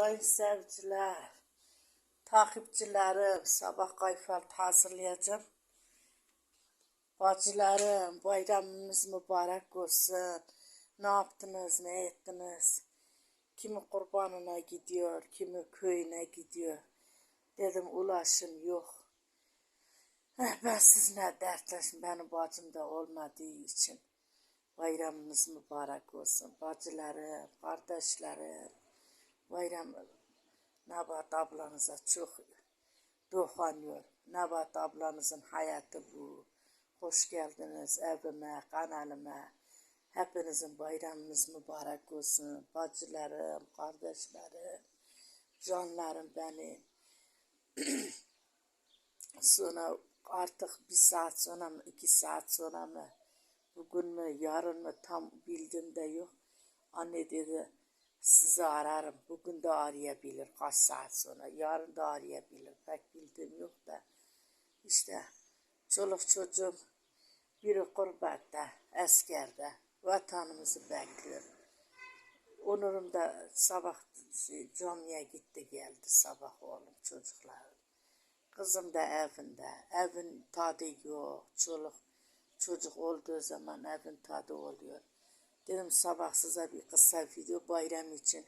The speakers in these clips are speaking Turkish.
Sayın sevciler, takipçilerim, sabah kayfalt hazırlayacağım. Bacılarım, bayramımız mübarek olsun. Ne yaptınız, ne ettiniz? Kimi kurbanına gidiyor, kimi köyüne gidiyor. Dedim ulaşın yok. Eh, Ben sizinle dertleşim, benim bacım da olmadığı için. Bayramınız mübarek olsun. Bacılarım, kardeşlerim. Bayram Nabat ablanıza çok dokunuyor. Nabat ablanızın hayatı bu. Hoş geldiniz evime, kanalıma. Hepinizin bayramınız mübarek olsun. Bacılarım, kardeşlerim, canlarım benim. sonra artık bir saat sonra mı, iki saat sonra mı, bugün mü, yarın mı tam bildiğimde yok. Anne dedi, sizi ararım. Bugün de arayabilir kaç saat sonra. Yarın da arayabilir. Pek bildiğim yok da. İşte çoluk çocuğum biri gurbette, askerde. Vatanımızı bekliyor. Onurum da sabah şey, camiye gitti geldi sabah oğlum çocuklar. Kızım da evinde. Evin tadı yok. Çoluk çocuk olduğu zaman evin tadı oluyor. Dedim sabah size bir kısa video bayram için.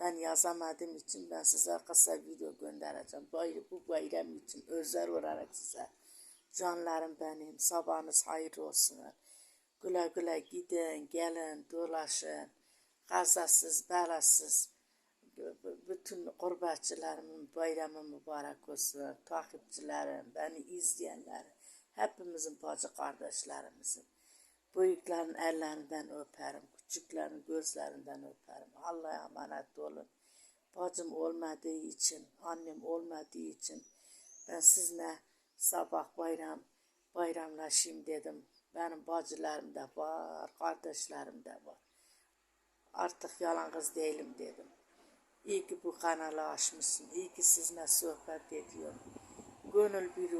Ben yazamadığım için ben size kısa video göndereceğim. Bay- Bu bayram için özel olarak size. Canlarım benim. Sabahınız hayır olsun. Güle güle gidin, gelin, dolaşın. Kazasız, belasız. Bütün gurbetçilerimin bayramı mübarek olsun. Takipçilerim, beni izleyenler. Hepimizin bacı kardeşlerimizin. Büyüklerin ellerinden öperim, küçüklerin gözlerinden öperim. Allah'a emanet olun. Bacım olmadığı için, annem olmadığı için ben sizinle sabah bayram bayramlaşayım dedim. Benim bacılarım da var, kardeşlerim de var. Artık yalnız değilim dedim. İyi ki bu kanalı açmışsın. İyi ki sizinle sohbet ediyorum. Gönül bir.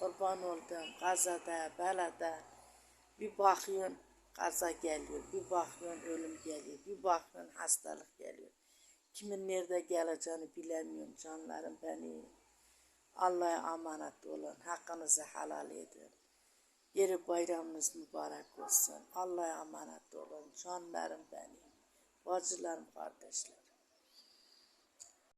Kurban oldum. Kazada, belada. Bir bakıyorsun kaza geliyor. Bir bakıyorsun ölüm geliyor. Bir bakıyorsun hastalık geliyor. Kimin nerede geleceğini bilemiyorum canlarım benim. Allah'a emanet olun. Hakkınızı helal edin. Yeri bayramınız mübarek olsun. Allah'a emanet olun. Canlarım benim. Bacılarım, kardeşlerim.